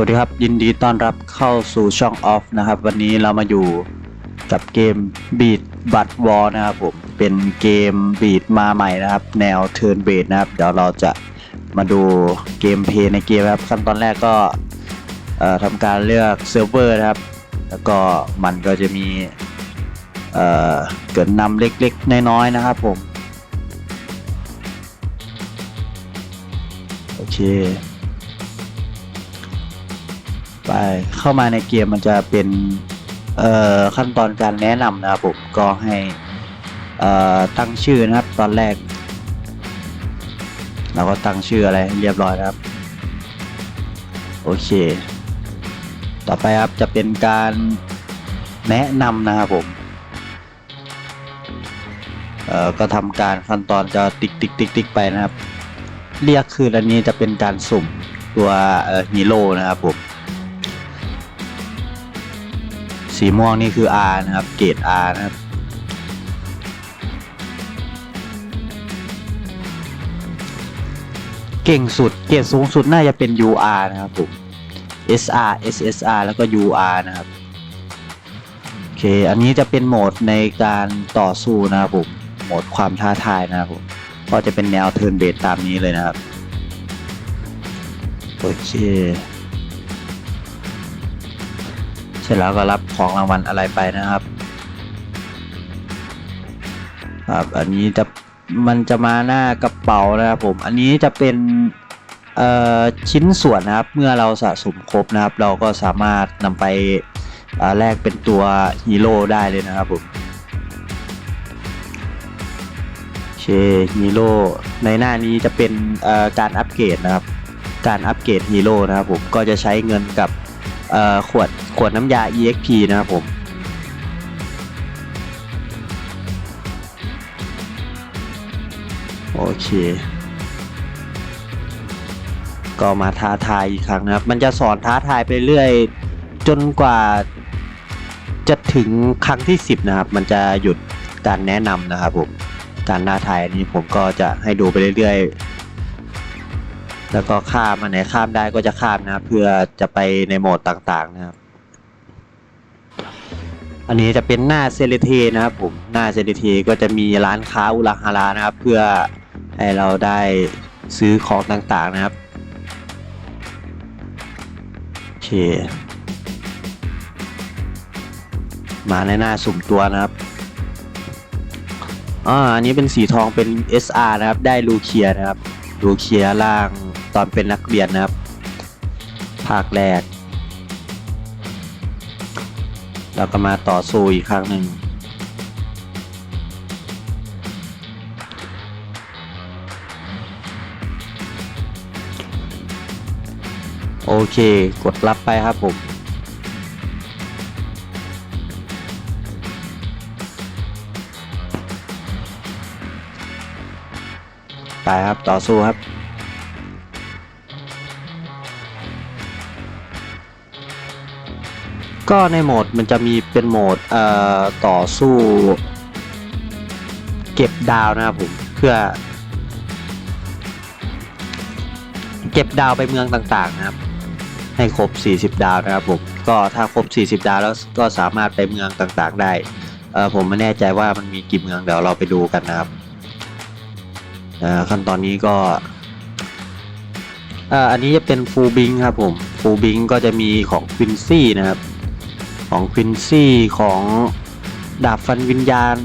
วัสดีครับ ยินดีต้อนรับเข้าสู่ช่องออฟนะครับ วันนี้เรามาอยู่กับเกม Beat But War นะครับผมเป็นเกม Beat มาใหม่นะครับ แนว Turn Based นะครับ เดี๋ยวเราจะมาดูเกมเพย์ในเกมครับขั้นตอนแรกก็ทำการเลือกเซิร์ฟเวอร์นะครับ แล้วก็มันก็จะมีเเกิดนำเล็กๆ น้อยๆนะครับผมโอเค ไปเข้ามาในเกมมันจะเป็นขั้นตอนการแนะนำนะครับผมก็ให้ตั้งชื่อนะครับตอนแรก เราก็ตั้งชื่ออะไรเรียบร้อยนะครับ โอเค ต่อไปครับจะเป็นการแนะนำนะครับผมเอ่อก็ทำการขั้นตอนจะติ๊กติ๊กติ๊กติ๊กไปนะครับ เรียกคืออันนี้จะเป็นการสุ่มตัวฮีโร่นะครับผม สีม่วงนี่คือ R นะครับ เกรด R นะครับ เก่งสุด เกรดสูงสุดน่าจะเป็น UR นะครับผม SR SSR แล้วก็ UR นะครับ โอเค อันนี้จะเป็นโหมดในการต่อสู้นะครับผม โหมดความท้าทายนะครับผม ก็จะเป็นแนวเทิร์นเบสตามนี้เลยนะครับ โอเค สร็จแล้วก็รับของรางวัลอะไรไปนะครับ ครับ อันนี้จะมันจะมาหน้ากระเป๋านะครับผม อันนี้จะเป็นชิ้นส่วนนะครับ เมื่อเราสะสมครบนะครับ เราก็สามารถนำไปแลกเป็นตัวฮีโร่ได้เลยนะครับผมโอเคฮีโร่ในหน้านี้จะเป็นการอัปเกรดนะครับ การอัปเกรดฮีโร่นะครับผมก็จะใช้เงินกับ เอ่อขวดขวดน้ำยา EXP นะครับผมโอเค ก็มาท้าทายอีกครั้งนะครับ มันจะสอนท้าทายไปเรื่อย จนกว่าจะถึงครั้งที่ 10 นะครับ มันจะหยุดการแนะนำนะครับผม การท้าทายนนี้ผมก็จะให้ดูไปเรื่อยๆ แล้วก็ข้ามอันไหนข้ามได้ก็จะข้ามนะเพื่อจะไปในโหมดต่างๆนะครับ อันนี้จะเป็นหน้าเซเลเทนะครับผมหน้าเซเลเทก็จะมีร้านค้าอุลังฮารานะครับ เพื่อให้เราได้ซื้อของต่างๆนะครับโอเคมาในหน้าสุ่มตัวนะครับอ่าอันนี้เป็นสีทองเป็น SR นะครับ ได้ลูเคียนะครับลูเคียล่าง ตอนเป็นนักเรียนนะครับ ภาคแรกแล้วก็มาต่อสู้อีกครั้งหนึ่งโอเค กดรับไปครับผมไปครับ ต่อสู้ครับ ก็ในโหมดมันจะมีเป็นโหมดเอ่อต่อสู้ เก็บดาวนะครับผมเพื่อ เก็บดาวไปเมืองต่างๆนะครับ ให้ครบ 40 ดาวนะครับผมก็ถ้าครบ 40 ดาวแล้วก็สามารถไปเมืองต่างๆได้เออผมไม่แน่ใจว่ามันมีกี่เมืองเดี๋ยวเราไปดูกันนะครับขั้นตอนนี้ก็อันนี้จะเป็นฟูบิงครับผมฟูบิงก็จะมีของควินซี่นะครับ ของควินซี่ของดาบฟันวิญญาณ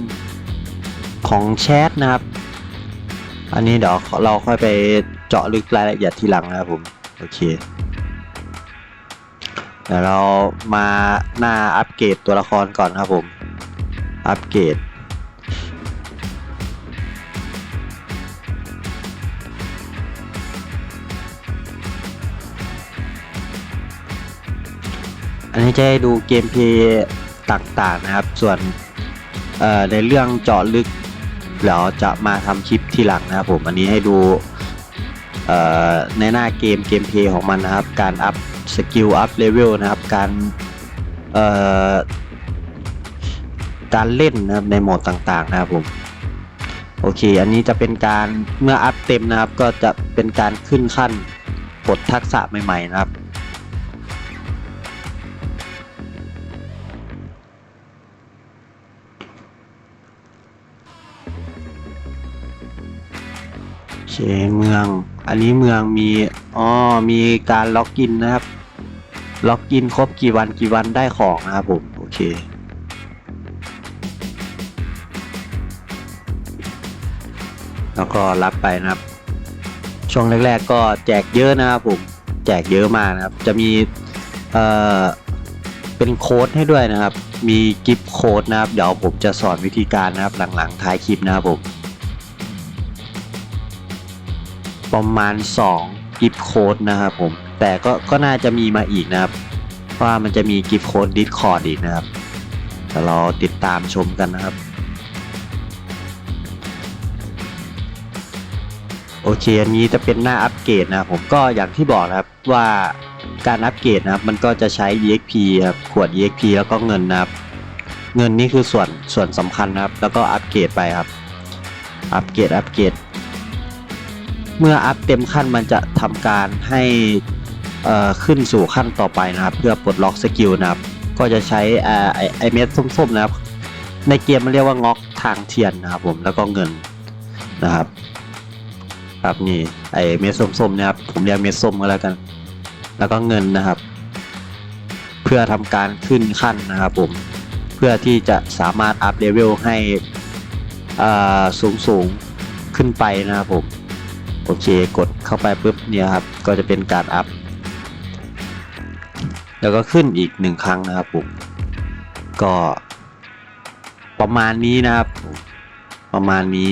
ของแชทนะครับ อันนี้เดี๋ยวเราค่อยไปเจาะลึกรายละเอียดทีหลังนะครับผม โอเค เดี๋ยวเรามาหน้าอัปเกรดตัวละครก่อนครับผม อัปเกรด อันนี้จะให้ดูเกมเพลย์ต่างๆนะครับ ส่วนในเรื่องเจาะลึกเดี๋ยวจะมาทำคลิปทีหลังนะครับผม อันนี้ให้ดูในหน้าเกมเกมเพย์ของมันนะครับ การอัพสกิลอัพเลเวลนะครับ การการเล่นนะครับในโหมดต่างๆนะครับผมโอเค อันนี้จะเป็นการเมื่ออัพเต็มนะครับ ก็จะเป็นการขึ้นขั้นปลดทักษะใหม่ ๆ นะครับ เคเมือง อันนี้เมืองมีอ๋อมีการล็อกอินนะครับ ล็อกอินครบกี่วันกี่วันได้ของนะครับผม โอเคแล้วก็รับไปนะครับ ช่วงแรกๆก็แจกเยอะนะครับผม แจกเยอะมากนะครับ จะมีเอ่อเป็นโค้ดให้ด้วยนะครับ มีกิฟต์โค้ดนะครับ เดี๋ยวผมจะสอนวิธีการนะครับหลังๆท้ายคลิปนะครับผม ประมาณ2กิฟต์โค้ดนะครับผมแต่ก็ก็น่าจะมีมาอีกนะครับว่ามันจะมีกิฟต์โค้ด Discord อีกนะครับเดี๋ยวเราติดตามชมกันนะครับ โอเคอันนี้จะเป็นหน้าอัปเกรดนะผมก็อย่างที่บอกนะครับว่าการอัปเกรดนะครับมันก็จะใช้ EXP ครับขวด EXP แล้วก็เงินนะครับ เงินนี่คือส่วนส่วนสำคัญนะครับ แล้วก็อัปเกรดไปครับ อัปเกรดอัปเกรด เมื่ออัพเต็มขั้นมันจะทำการให้อ่อขึ้นสู่ขั้นต่อไปนะครับ เพื่อปลดล็อกสกิลนะครับ ก็จะใช้อ่อไอเม็ดส้มๆนะครับ ในเกมมันเรียกว่างอกทางเทียนนะครับผมแล้วก็เงินนะครับ ครับนี่ไอเม็ดส้มๆนะครับ ผมเรียกเม็ดส้มก็แล้วกัน แล้วก็เงินนะครับ เพื่อทำการขึ้นขั้นนะครับผมเพื่อที่จะสามารถอัพเลเวลให้อ่าสูงสูงๆขึ้นไปนะครับผม โอเคกดเข้าไปปุ๊บเนี่ยครับก็จะเป็นการอัพ แล้วก็ขึ้นอีกหนึ่งครั้งนะครับผมก็ประมาณนี้นะครับ ประมาณนี้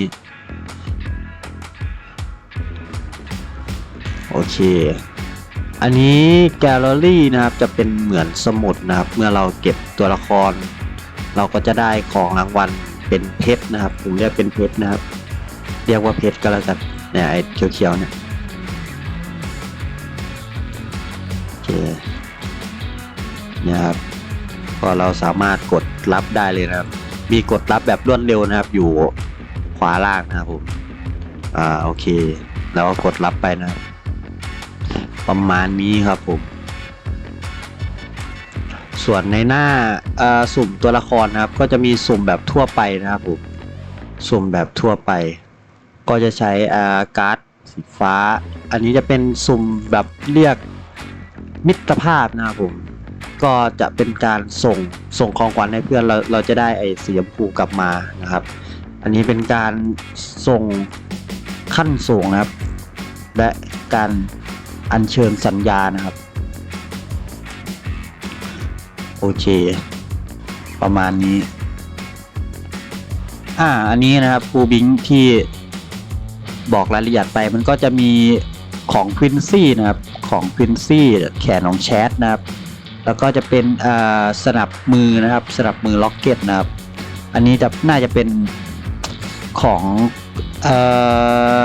โอเค อันนี้แกลเลอรี่นะครับจะเป็นเหมือนสมุดนะครับ เมื่อเราเก็บตัวละคร เราก็จะได้ของรางวัลเป็นเพชรนะครับผมเรียกเป็นเพชรนะครับ เรียกว่าเพชรก็แล้วกัน เนี่ยไอ้เขียวๆเนี่ยโอเคเนี่ยครับพอเราสามารถกดรับได้เลยนะครับ มีกดรับแบบรวดเร็วนะครับ อยู่ขวาล่างนะครับผมอ่าโอเคแล้วก็กดรับไปนะครับประมาณนี้ครับผม ส่วนในหน้าสุ่มตัวละครนะครับ ก็จะมีสุ่มแบบทั่วไปนะครับผม สุ่มแบบทั่วไป ก็จะใช้อ่าการ์ดสีฟ้า อันนี้จะเป็นสุ่มแบบเรียกมิตรภาพนะครับผม ก็จะเป็นการส่งส่งของขวัญให้เพื่อนเราเราจะได้ไอ้สีชมพูกลับมานะครับ อันนี้เป็นการส่งขั้นสูงนะครับ และการอัญเชิญสัญญานะครับ โอเค ประมาณนี้ อ่า อันนี้นะครับฟูบิงที่ บอกรายละเอียดไปมันก็จะมีของควินซี่นะครับของควินซี่แขนของแชทนะครับแล้วก็จะเป็นอ่าสนับมือนะครับสนับมือล็อกเก็ตนะครับ อันนี้จะน่าจะเป็นของอ่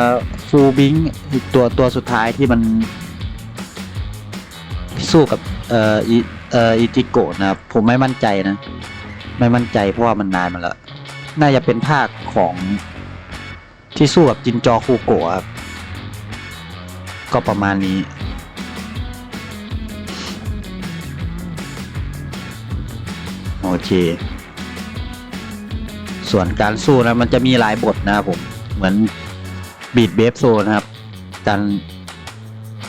อฟูบิงตัวตัวสุดท้ายที่มันสู้กับเอ่ออิเอ่ออิจิโกะนะครับผมไม่มั่นใจนะ ไม่มั่นใจเพราะว่ามันนานมาแล้ว น่าจะเป็นภาคของ ที่สู้กับจินจอคูโกะครับ ก็ประมาณนี้ โอเค ส่วนการสู้นะมันจะมีหลายบทนะครับผม เหมือนบีดเบฟโซนะครับ การ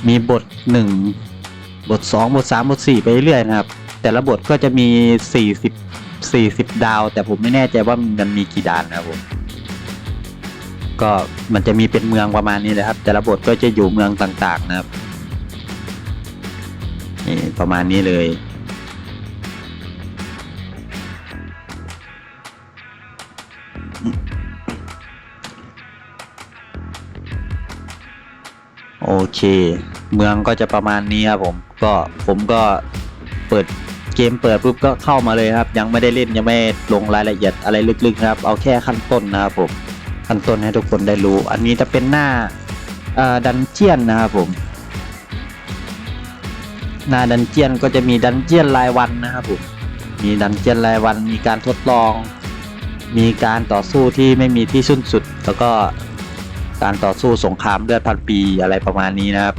มีบทหนึ่งบท2บท3บท4ไปเรื่อยนะครับ แต่ละบทก็จะมี40 40ดาว แต่ผมไม่แน่ใจว่ามันมีกี่ดานนะครับผม ก็มันจะมีเป็นเมืองประมาณนี้เลยครับ แต่ละบทก็จะอยู่เมืองต่างๆนะครับนี่ประมาณนี้เลยโอเค เมืองก็จะประมาณนี้ครับผมก็ผมก็เปิดเกมเปิดปุ๊บก็เข้ามาเลยครับ ยังไม่ได้เล่นยังไม่ลงรายละเอียดอะไรลึกๆนะครับ เอาแค่ขั้นต้นนะครับผม ขั้นต้นให้ทุกคนได้รู้ อันนี้จะเป็นหน้าดันเจียนนะครับผม หน้าดันเจียนก็จะมีดันเจียนรายวันนะครับผม มีดันเจียนรายวัน มีการทดลอง มีการต่อสู้ที่ไม่มีที่สิ้นสุด แล้วก็การต่อสู้สงครามเลือดพันปีอะไรประมาณนี้นะครับ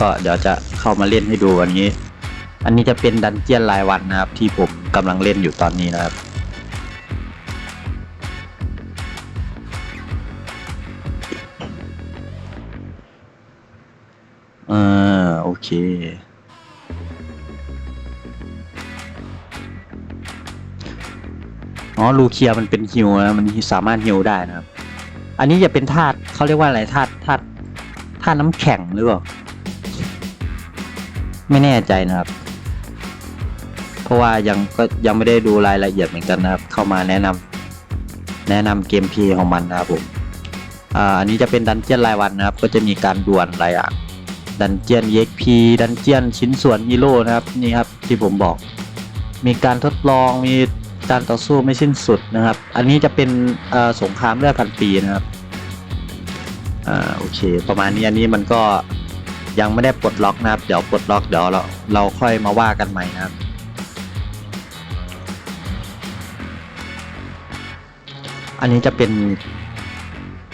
ก็เดี๋ยวจะเข้ามาเล่นให้ดูวันนี้ อันนี้จะเป็นดันเจียนรายวันนะครับ ที่ผมกำลังเล่นอยู่ตอนนี้นะครับ ออโอเค อ๋อ ลูเคียมันเป็นฮิวนะ มันสามารถฮิวได้นะครับ อันนี้จะเป็นธาตุเขาเรียกว่าอะไรธาตุธาตุธาตุน้ำแข็งหรือเปล่า ไม่แน่ใจนะครับ เพราะว่ายังก็ยังไม่ได้ดูรายละเอียดเหมือนกันนะครับ เข้ามาแนะนำแนะนำเกมพลย์ของมันนะครับผม อ่า อันนี้จะเป็นดันเจียนรายวันนะครับ ก็จะมีการดวลหลายอย่าง ดันเจียน EXP ดันเจียนชิ้นส่วนฮีโร่นะครับนี่ครับที่ผมบอก มีการทดลองมีการต่อสู้ไม่สิ้นสุดนะครับ อันนี้จะเป็นสงครามเลือดพันปีนะครับอ่าโอเค ประมาณนี้อันนี้มันก็ยังไม่ได้ปลดล็อกนะครับ เดี๋ยวปลดล็อกเดี๋ยวเราเราค่อยมาว่ากันใหม่นะครับอันนี้จะเป็น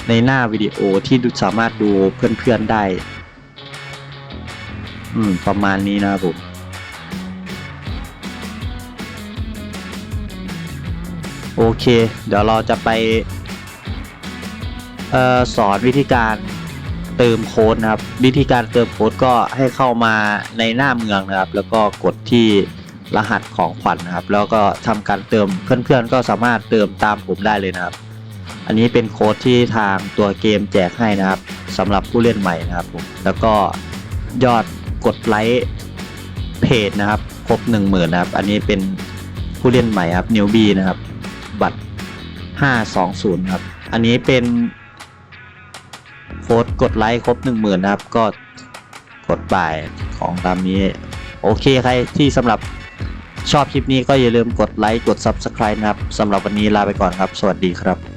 ในหน้าวิดีโอที่สามารถดูเพื่อนๆได้ อืม ประมาณนี้นะครับผมโอเค เดี๋ยวเราจะไปออสอนวิธีการเติมโค้ดนะครับ วิธีการเติมโค้ดก็ให้เข้ามาในหน้าเมืองนะครับ แล้วก็กดที่รหัสของขวัญนนะครับ แล้วก็ทำการเติมเพื่อนๆก็สามารถเติมตามผมได้เลยนะครับ อันนี้เป็นโค้ดที่ทางตัวเกมแจกให้นะครับสำหรับผู้เล่นใหม่นะครับผมแล้วก็ยอด กดไลค์เพจนะครับ ครบ1 0,000นนะครับ อันนี้เป็นผู้เล่นใหม่ครับนิวบีนะครับ บัตร520ครับ อันนี้เป็นโค้ดกดไลค์ครบ10,000นะครับ ก็กดไปของตามนี้ โอเคใครที่สำหรับชอบคลิปนี้ก็อย่าลืมกดไลค์กด Subscribe นะครับสำหรับวันนี้ลาไปก่อนครับ สวัสดีครับ